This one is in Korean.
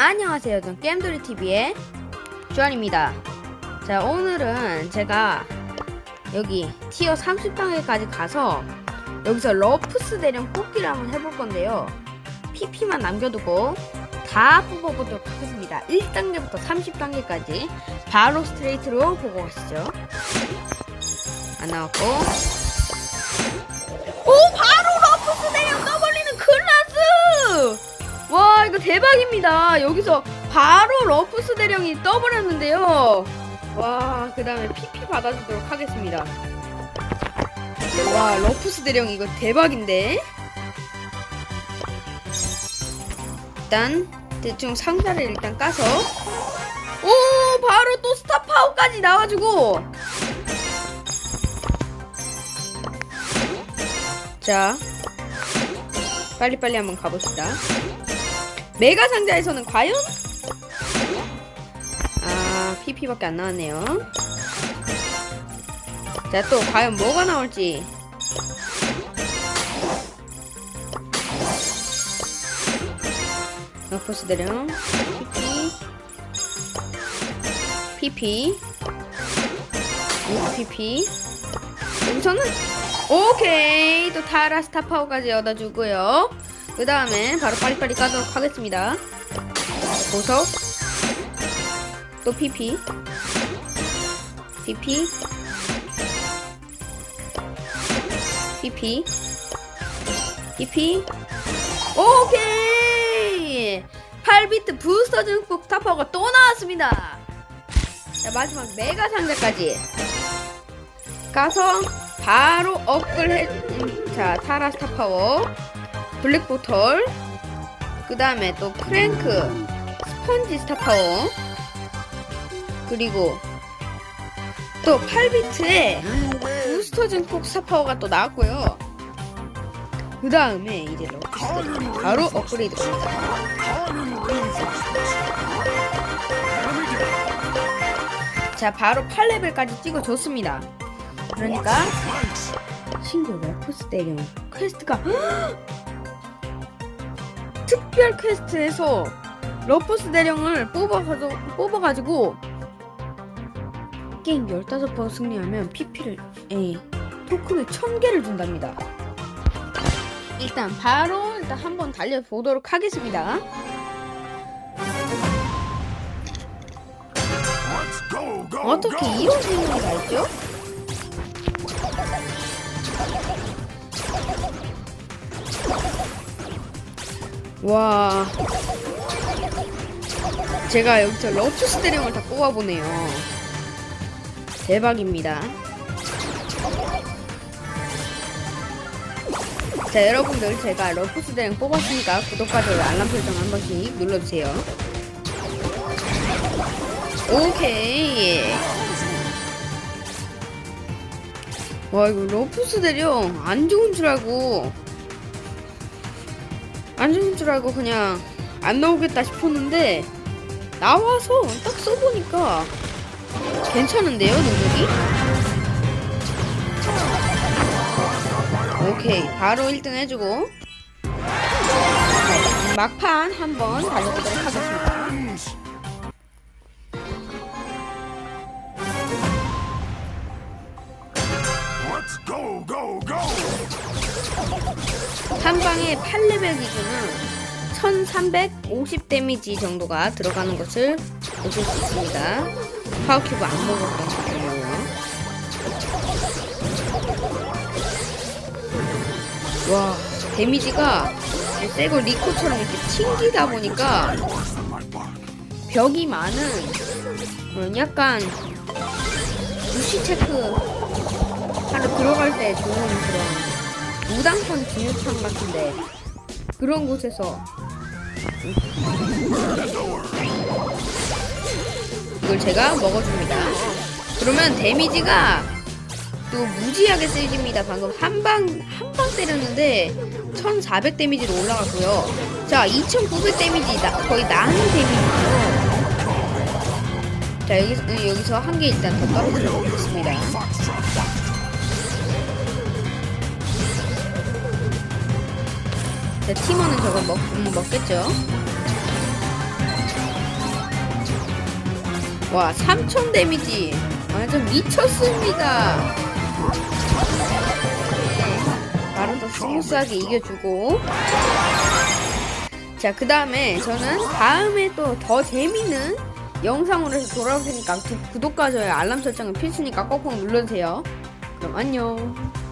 안녕하세요. 전 게임돌이 TV의 주한입니다. 자, 오늘은 제가 여기 티어 30단계까지 가서 여기서 러프스 대령 뽑기를 한번 해볼 건데요. PP만 남겨두고 다 뽑아보도록 하겠습니다. 1단계부터 30단계까지 바로 스트레이트로 보고 가시죠. 안 나왔고. 이거 대박입니다. 여기서 바로 러프스 대령이 떠버렸는데요. 와 그 다음에 PP 받아주도록 하겠습니다. 와 러프스 대령 이거 대박인데? 일단 대충 상자를 일단 까서. 오 바로 또 스타파워까지 나와주고. 자 빨리빨리 한번 가봅시다 메가 상자에서는 과연? 아, PP밖에 안 나왔네요. 자, 또 과연 뭐가 나올지. 너포스 대령 PP PP PP 여기서는 오케이 또 타라 스타 파워까지 얻어주고요. 그 다음에 바로 빨리빨리 까도록 하겠습니다. 보석 또 PP PP PP PP 오케이 8비트 부스터 증폭 스타파워가 또 나왔습니다. 자 마지막 메가 상자까지 가서 바로 업글 해. 음, 자 타라 스타파워 블랙보털 그 다음에 또 크랭크 스펀지 스타파워 그리고 또 8비트에 부스터 증폭 스타파워가 또 나왔고요. 그 다음에 이제 러프스 바로 업그레이드 갑니다. 자 바로 8레벨까지 찍어줬습니다. 그러니까 신규 러프스 대령 퀘스트가 특별 퀘스트에서 러퍼스 대령을 뽑아가지고, 뽑아가지고 게임 15번 승리하면 PP를 에 토큰을 1000개를 준답니다. 일단 바로 일단 한번 달려보도록 하겠습니다. 어떻게 이런 생각이 날죠? 와. 제가 여기서 러프스 대령을 다 뽑아보네요. 대박입니다. 자 여러분들 제가 러프스 대령 뽑았으니까 구독과 좋아요 알람 설정 한 번씩 눌러주세요. 오케이. 와 이거 러프스 대령 안 좋은 줄 알고 안 좋은 줄 알고 그냥 안 나오겠다 싶었는데 나와서 딱 써보니까 괜찮은데요 능력이? 오케이 바로 1등 해주고 자, 막판 한번 달려보도록 하겠습니다 Let's go, go, go! 한 방에 8레벨 기준은 1350 데미지 정도가 들어가는 것을 보실 수 있습니다. 파워큐브 안 먹었던 거고요. 와, 데미지가 새거 리코처럼 이렇게 튕기다 보니까 벽이 많은 그런 약간 무시 체크 하러 들어갈 때 좋은 그런 무당판 진흙탕 같은데 그런 곳에서 이걸 제가 먹어줍니다. 그러면 데미지가 또 무지하게 세집니다. 방금 한 방 한 방 때렸는데 1400 데미지로 올라갔고요. 자, 2900 데미지 나, 거의 나는 데미지죠. 자, 여기서 여기서 한 개 일단 더 떨어뜨려 보겠습니다. 자, 팀원은 저거 먹, 음, 먹겠죠? 와3000 데미지. 완전 미쳤습니다. 바로 스무스하게 이겨주고. 자 그 다음에 저는 다음에 또 더 재밌는 영상으로 해서 돌아올 테니까 구- 구독과 좋아요 알람 설정은 필수니까 꼭꼭 눌러주세요. 그럼 안녕